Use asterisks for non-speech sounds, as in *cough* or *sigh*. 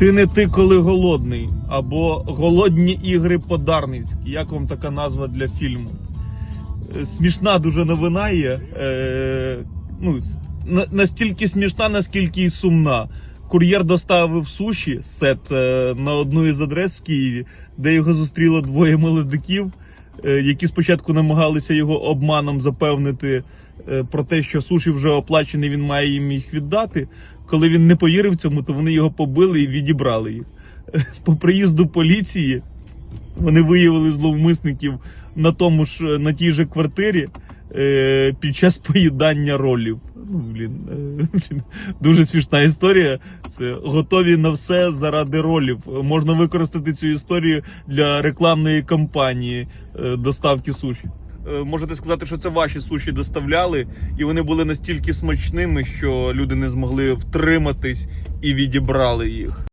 Ти не ти, коли голодний, або голодні ігри подарницькі. Як вам така назва для фільму? Е, Смішна дуже новина є. Е, ну, настільки смішна, наскільки і сумна. Кур'єр доставив суші сет е, на одну із адрес в Києві, де його зустріло двоє молодиків, е, які спочатку намагалися його обманом запевнити е, про те, що суші вже оплачені, він має їм їх віддати. Коли він не повірив цьому, то вони його побили і відібрали їх. *laughs* По приїзду поліції вони виявили зловмисників на тому ж на тій же квартирі е, під час поїдання ролів. Ну, блін, е, *laughs* блін, дуже смішна історія. Це готові на все заради ролів. Можна використати цю історію для рекламної кампанії е, доставки суші. Е, Можете сказати, що це ваші суші доставляли, і вони були настільки смачними, що люди не змогли втриматись і відібрали їх.